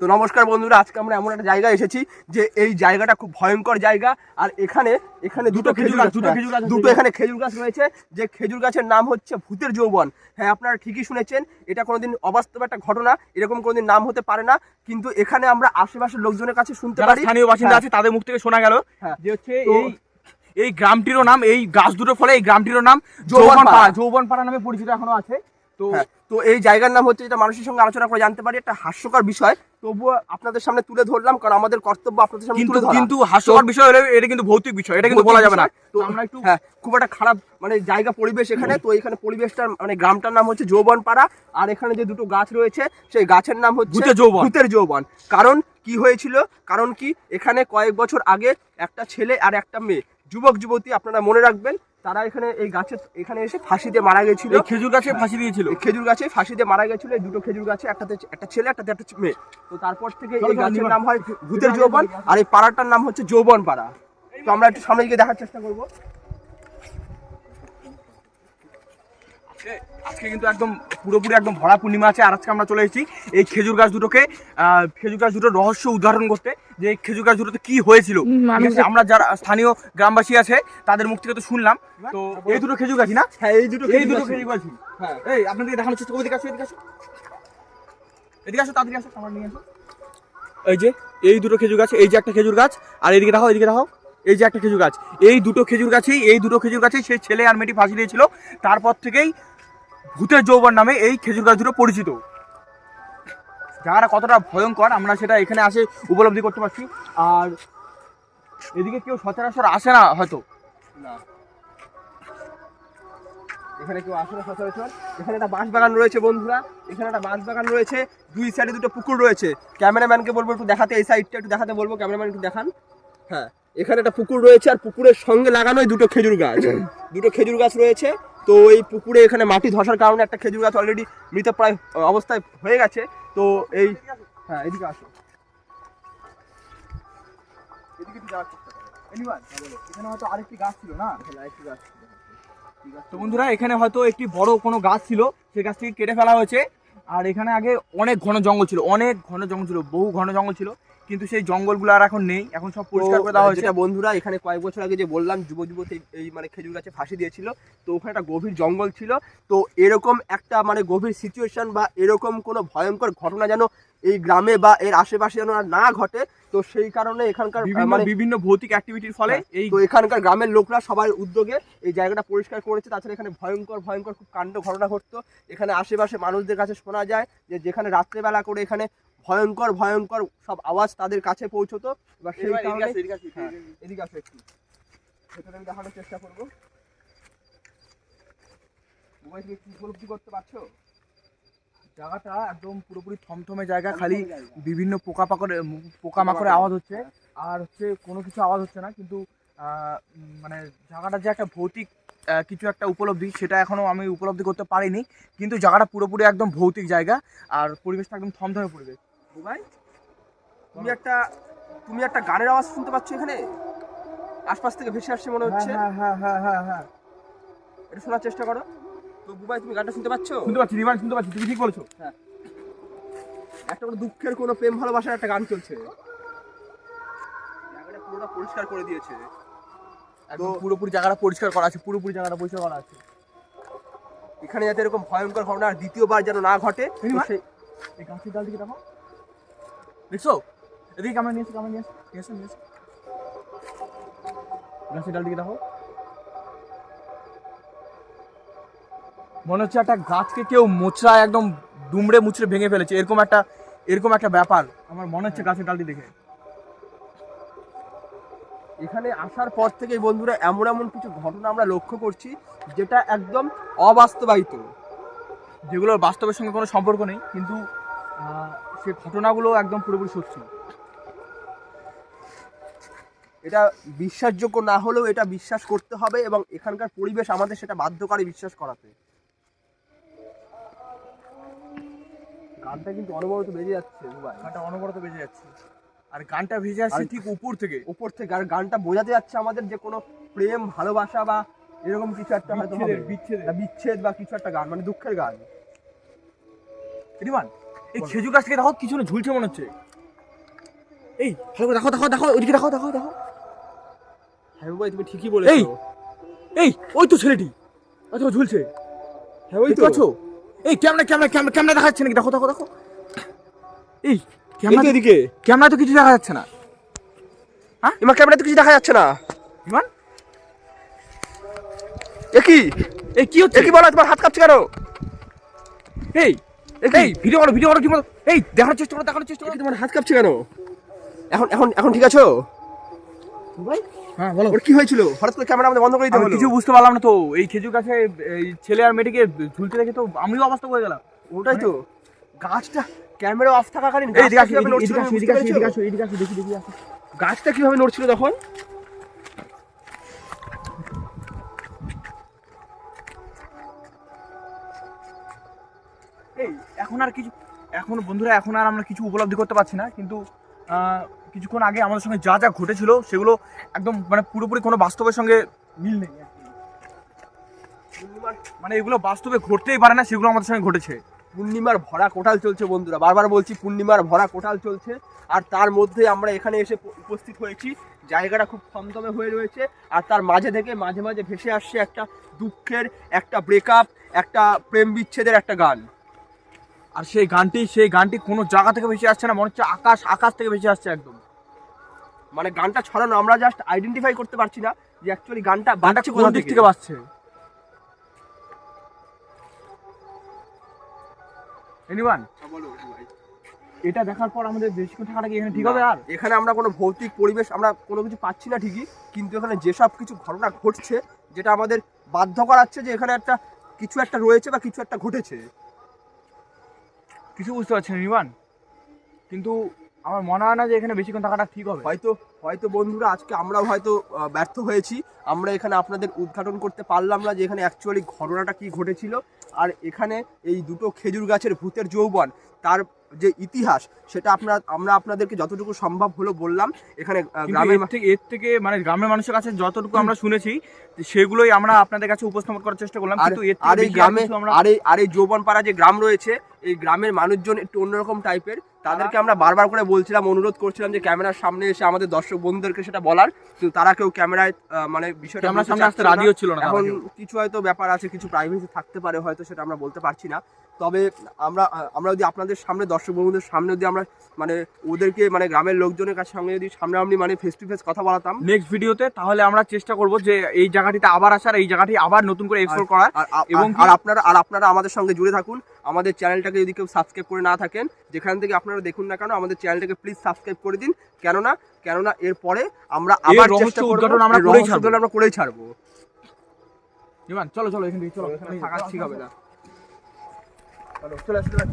তো নমস্কার বন্ধুরা আজকে আমরা এমন একটা জায়গায় এসেছি যে এই জায়গাটা খুব ভয়ঙ্কর জায়গা। আর এখানে এখানে দুটো খেজুর গাছ দুটো খেজুর গাছ দুটো এখানে খেজুর গাছ রয়েছে যে খেজুর গাছের নাম হচ্ছে ভূতের যৌবন। হ্যাঁ আপনারা ঠিকই শুনেছেন এটা কোনোদিন অবাস্তব একটা ঘটনা এরকম কোনোদিন নাম হতে পারে না কিন্তু এখানে আমরা আশেপাশের লোকজনের কাছে শুনতে পারি। স্থানীয় বাসিন্দা হ্যাঁ, আছে তাদের মুখ থেকে শোনা গেল হ্যাঁ। যে হচ্ছে এই এই গ্রামটিরও নাম এই গাছ দুটোর ফলে এই গ্রামটিরও নাম। যৌবনপাড়া। যৌবনপাড়া নামে পরিচিত এখনও আছে। তো হ্যাঁ, তো এই জায়গার নাম হচ্ছে যেটা মানুষের সঙ্গে আলোচনা করে জানতে পারি একটা হাস্যকর বিষয়। তবুও আপনাদের সামনে তুলে ধরলাম কারণ আমাদের কর্তব্য আপনাদের সামনে কিন্তু তুলে ধরা। কিন্তু হাস্যকর বিষয় হলে এটা কিন্তু ভৌতিক বিষয় এটা কিন্তু বলা যাবে না। তো আমরা একটু হ্যাঁ। খুব একটা খারাপ মানে জায়গা পরিবেশ এখানে। তো এখানে পরিবেশটা মানে গ্রামটার নাম হচ্ছে যৌবন পাড়া আর এখানে যে দুটো গাছ রয়েছে সেই গাছের নাম হচ্ছে যৌবন। ভূতের যৌবন। কারণ কি হয়েছিল? কারণ কি? এখানে কয়েক বছর আগে একটা ছেলে আর একটা মেয়ে যুবক যুবতী আপনারা মনে রাখবেন তারা এখানে এই গাছের এখানে এসে ফাঁসি দিয়ে মারা গেছিল। খেজুর গাছে ফাঁসি দিয়েছিল। খেজুর গাছে ফাঁসি দিয়ে মারা গেছিল। এই দুটো খেজুর গাছে একটাতে একটা ছেলে একটাতে একটা মেয়ে। তো তারপর থেকে এই গাছের নাম। হয় ভূতের যৌবন আর এই পাড়াটার নাম হচ্ছে যৌবন পাড়া তো আমরা একটু সামনে গিয়ে দেখার চেষ্টা করব। আজকে- কিন্তু একদম পুরোপুরি একদম ভরা পূর্ণিমা আছে আর আজকে আমরা চলে এসেছি এই খেজুর গাছ দুটোকে খেজুর গাছ দুটোর রহস্য উদ্ঘাটন করতে যে এই খেজুর গাছ দুটোতে কি হয়েছিল। আমরা যারা স্থানীয় গ্রামবাসী আছে তাদের মুখ থেকে তো শুনলাম। তো এই দুটো খেজুর গাছই না? হ্যাঁ এই দুটো এই দুটো খেজুর গাছই হ্যাঁ। এই আপনাদেরকে দেখানোর চেষ্টা করব এদিকে আসো এদিকে আসো। এদিকে আসো তাড়াতাড়ি আসো নিয়ে আসো। এই যে এই দুটো খেজুর গাছ এই যে একটা খেজুর গাছ আর এদিকে দেখাও এদিকে দেখাও। এই যে একটা খেজুর গাছ এই দুটো খেজুর গাছেই এই দুটো খেজুর গাছেই সেই ছেলে আর মেয়েটি ফাঁসি দিয়েছিল। তারপর থেকেই ভূতের যৌবন নামে এই খেজুর গাছ দুটো পরিচিত। জায়গাটা কতটা ভয়ঙ্কর আমরা সেটা এখানে আসে উপলব্ধি করতে পারছি। আর এদিকে কেউ সচরাচর আসে না হয়তো। না। এখানে কেউ আসে না সচরাচর। এখানে একটা বাঁশ বাগান রয়েছে বন্ধুরা। এখানে একটা বাঁশ বাগান রয়েছে। দুই সাইডে দুটো পুকুর রয়েছে। ক্যামেরাম্যানকে বলব একটু দেখাতে এই সাইডটা একটু দেখাতে বলব। ক্যামেরাম্যান একটু দেখান। হ্যাঁ এখানে একটা পুকুর রয়েছে আর পুকুরের সঙ্গে লাগানোই দুটো খেজুর গাছ। দুটো খেজুর গাছ রয়েছে। তো এই পুকুরে এখানে মাটি ধসার কারণে একটা খেজুর গাছ অলরেডি মৃতপ্রায় অবস্থায় হয়ে গেছে। তো এই হ্যাঁ এদিকে আসো। এদিকে যাওয়ার চেষ্টা করো। এখানে হয়তো আরেকটি গাছ ছিল না? আরেকটি গাছ ঠিক আছে। তো বন্ধুরা এখানে হয়তো একটি বড় কোনো গাছ ছিল। সেই গাছটিকে কেটে ফেলা হয়েছে। আর এখানে আগে অনেক ঘন জঙ্গল ছিল অনেক ঘন জঙ্গল ছিল বহু ঘন জঙ্গল ছিল কিন্তু সেই জঙ্গলগুলো আর এখন নেই এখন সব পরিষ্কার করে দেওয়া হয়েছে। বন্ধুরা এখানে কয়েক বছর আগে যে বললাম যুব যুবতী এই মানে খেজুর গাছে ফাঁসি দিয়েছিল তো ওখানে একটা গভীর জঙ্গল ছিল তো এরকম একটা মানে গভীর সিচুয়েশন বা এরকম কোনো ভয়ঙ্কর ঘটনা যেন এই গ্রামে বা এর আশেপাশে যেন আর না ঘটে তো সেই কারণে এখানকার বিভিন্ন মানে বিভিন্ন ভৌতিক অ্যাক্টিভিটির ফলে এই তো এখানকার গ্রামের লোকরা সবার উদ্যোগে এই জায়গাটা পরিষ্কার করেছে। তাছাড়া এখানে ভয়ঙ্কর ভয়ঙ্কর খুব কাণ্ড ঘটনা ঘটতো। এখানে আশেপাশে মানুষদের কাছে শোনা যায় যে যেখানে রাত্রেবেলা করে এখানে ভয়ঙ্কর ভয়ঙ্কর সব আওয়াজ তাদের কাছে পৌঁছতো। এবার সেই কারণে হ্যাঁ, এদিকে আসো। একটু। ভেতরে আমি দেখানোর চেষ্টা করব। মোবাইল থেকে কি উপলব্ধি করতে পারছ? জায়গাটা একদম পুরোপুরি থমথমে জায়গা খালি বিভিন্ন পোকা পাকড়ে পোকা মাকড়ে আওয়াজ হচ্ছে। আর হচ্ছে কোনো কিছু আওয়াজ হচ্ছে না কিন্তু মানে জায়গাটা যে একটা ভৌতিক কিছু একটা উপলব্ধি সেটা এখনও আমি উপলব্ধি করতে পারিনি কিন্তু জায়গাটা পুরোপুরি একদম ভৌতিক জায়গা আর পরিবেশটা একদম থমথমে পরিবেশ ভাই তুমি একটা তুমি একটা গানের আওয়াজ শুনতে পাচ্ছ এখানে? আশপাশ থেকে ভেসে আসছে মনে হচ্ছে। হ্যাঁ হ্যাঁ হ্যাঁ হ্যাঁ হ্যাঁ। এটা শোনার চেষ্টা করো। তো বুবাই তুমি গানটা শুনতে পাচ্ছ? শুনতে পাচ্ছি রিমান শুনতে পাচ্ছি তুমি ঠিক বলেছ। একটা কোনো দুঃখের কোনো প্রেম ভালোবাসার একটা গান চলছে। জায়গাটা পুরোটা পরিষ্কার করে দিয়েছে। একদম পুরোপুরি জায়গাটা পরিষ্কার করা আছে পুরোপুরি জায়গাটা পরিষ্কার করা আছে। এখানে যাতে এরকম ভয়ঙ্কর ঘটনা আর দ্বিতীয়বার যেন না ঘটে সেই- এই গাছের ডাল দিকে দেখো দেখছ? এদিকে গাছের ডাল দিকে দেখো মনে হচ্ছে একটা গাছকে কেউ মোচড়া একদম দুমড়ে মুচড়ে ভেঙে ফেলেছে। এরকম একটা এরকম একটা ব্যাপার। আমার মনে হচ্ছে গাছের ডালটি দেখে। এখানে আসার পর থেকেই বন্ধুরা এমন এমন কিছু ঘটনা আমরা লক্ষ্য করছি, যেটা একদম অবাস্তবায়িত। যেগুলোর বাস্তবের সঙ্গে কোনো সম্পর্ক নেই, কিন্তু সে ঘটনাগুলো একদম পুরোপুরি সত্যি। এটা বিশ্বাসযোগ্য না হলেও এটা বিশ্বাস করতে হবে এবং এখানকার পরিবেশ আমাদের সেটা বাধ্যকারী বিশ্বাস করাতে। গানটা কিন্তু অনবরত বেজে যাচ্ছে গানটা অনবরত বেজে যাচ্ছে। আর গানটা ভেজে আসছে ঠিক উপর থেকে। ওপর থেকে আর গানটা বোঝাতে যাচ্ছে আমাদের যে কোনো প্রেম ভালোবাসা বা এরকম কিছু একটা হয়তো হবে। বিচ্ছেদের, বিচ্ছেদের। না, বিচ্ছেদ বা কিছু একটা গান মানে দুঃখের গান। রিমান এই খেজুর গাছ থেকে দেখো কিছু না ঝুলছে মনে হচ্ছে। এই ভালো করে দেখো দেখো দেখো ওইদিকে দেখো দেখো দেখো। হ্যাঁ ভাই তুমি ঠিকই বলেছ। এই! এই ওই তো ছেলেটি। আচ্ছা ঝুলছে। হ্যাঁ ওই দেখতে তো। পাচ্ছ? এই ক্যামেরা ক্যামেরা ক্যামেরা ক্যামেরা দেখা যাচ্ছে নাকি? দেখো দেখো দেখো। এই ক্যামেরা তো এদিকে ক্যামেরা তো কিছু দেখা যাচ্ছে না। হ্যাঁ? এমা ক্যামেরাতে কিছু দেখা যাচ্ছে না। ইমান এ কি? এই কি হচ্ছে? এ কি বলো তোমার হাত কাঁপছে কেন? এই এই ভিডিও করো ভিডিও করো কি এই দেখানোর চেষ্টা করো দেখানোর চেষ্টা এ করো। তোমার হাত কাঁপছে কেন? এখন এখন এখন ঠিক আছো? ভাই হ্যাঁ বলো। ওর কি হয়েছিল? হঠাৎ করে ক্যামেরা আমাদের বন্ধ করে দিতে হলো। কিছু বুঝতে পারলাম না তো এই খেজুর গাছে এই ছেলে আর মেয়েটিকে ঝুলতে দেখে তো আমিও অবস্থা হয়ে গেলাম। ওটাই তো। গাছটা ক্যামেরা অফ থাকাকালীন গাছটা কীভাবে নড়ছিল তখন? এই এখন আর কিছু এখন বন্ধুরা এখন আর আমরা কিছু উপলব্ধি করতে পারছি না কিন্তু আহ, কিছুক্ষণ আগে আমাদের সঙ্গে যা যা ঘটেছিল সেগুলো একদম মানে পুরোপুরি কোনো বাস্তবের সঙ্গে মিল নেই মানে এগুলো বাস্তবে ঘটতেই পারে না, সেগুলো আমাদের সঙ্গে ঘটেছে। পূর্ণিমার ভরা কোটাল চলছে বন্ধুরা, বারবার বলছি পূর্ণিমার ভরা কোটাল চলছে আর তার মধ্যে আমরা এখানে এসে উপস্থিত হয়েছি। জায়গাটা খুব থমথমে হয়ে রয়েছে আর তার মাঝে থেকে মাঝে মাঝে ভেসে আসছে একটা দুঃখের, একটা ব্রেকআপ একটা প্রেম বিচ্ছেদের একটা গান। আর সেই গানটি সেই গানটি কোনো জায়গা থেকে বেশি আসছে না, মনে হচ্ছে আকাশ আকাশ থেকে বেশি আসছে একদম। মানে গানটা ছড়ানো আমরা জাস্ট আইডেন্টিফাই করতে পারছি না যে অ্যাকচুয়ালি গানটা বাজছে কোন দিক থেকে। বাজছে? এনিওয়ান বলো ভাই। এটা দেখার পর আমাদের বেশিক্ষণ থাকাটা কি এখানে ঠিক হবে আর? এখানে আমরা কোনো ভৌতিক পরিবেশ আমরা কোনো কিছু পাচ্ছি না ঠিকই কিন্তু এখানে যেসব কিছু ঘটনা ঘটছে যেটা আমাদের বাধ্য করাচ্ছে যে এখানে একটা কিছু একটা রয়েছে বা কিছু একটা ঘটেছে। কিছু বুঝতে পারছি না নিবান কিন্তু আমার মনে হয় না যে এখানে বেশিক্ষণ থাকাটা ঠিক হবে। হয়তো হয়তো বন্ধুরা আজকে আমরাও হয়তো ব্যর্থ হয়েছি। আমরা এখানে আপনাদের উদ্ঘাটন করতে পারলাম না যে এখানে অ্যাকচুয়ালি ঘটনাটা কি ঘটেছিল। আর এখানে এই দুটো খেজুর গাছের ভূতের যৌবন তার যে ইতিহাস সেটা আপনার আমরা আপনাদেরকে যতটুকু সম্ভব হলো বললাম। এখানে গ্রামের এর থেকে এর থেকে মানে গ্রামের মানুষের কাছে যতটুকু আমরা শুনেছি সেগুলোই আমরা আপনাদের কাছে উপস্থাপন করার চেষ্টা করলাম। আর কিন্তু এর আর এই গ্রামে আমরা আর এই আর এই যৌবন পাড়া যে গ্রাম রয়েছে এই গ্রামের মানুষজন একটু অন্যরকম টাইপের। তাদেরকে আমরা বারবার করে বলছিলাম অনুরোধ করছিলাম যে ক্যামেরার সামনে এসে আমাদের দর্শক বন্ধুদেরকে সেটা বলার। কিন্তু তারা কেউ ক্যামেরায় মানে বিষয়টা সামনে আসতে চাচ্ছিল না। রাজিও ছিল না এখন কিছু হয়তো ব্যাপার আছে কিছু প্রাইভেসি থাকতে পারে হয়তো সেটা আমরা বলতে পারছি না। তবে আমরা আমরা যদি আপনাদের সামনে দর্শক বন্ধুদের সামনে যদি আমরা মানে ওদেরকে মানে গ্রামের লোকজনের কাছে সঙ্গে যদি সামনাসামনি মানে ফেস টু ফেস কথা বলাতাম। নেক্সট ভিডিওতে তাহলে আমরা চেষ্টা করব যে এই জায়গাটিতে আবার আসার এই জায়গাটি আবার নতুন করে এক্সপ্লোর করার। এবং আর আপনারা আর আপনারা আমাদের সঙ্গে জুড়ে থাকুন। আমাদের চ্যানেলটাকে যদি কেউ সাবস্ক্রাইব করে না থাকেন যেখান থেকে আপনারা দেখুন না কেন আমাদের চ্যানেলটাকে প্লিজ সাবস্ক্রাইব করে দিন। কেননা কেননা এরপরে আমরা আবার চেষ্টা করব উদ্ঘাটন আমরা করেই ছাড়ব। আমরা করেই ছাড়বো। ইমান চলো চলো এখান থেকে চলো। এখানে থাকা ঠিক হবে না। চলো চলো চলে।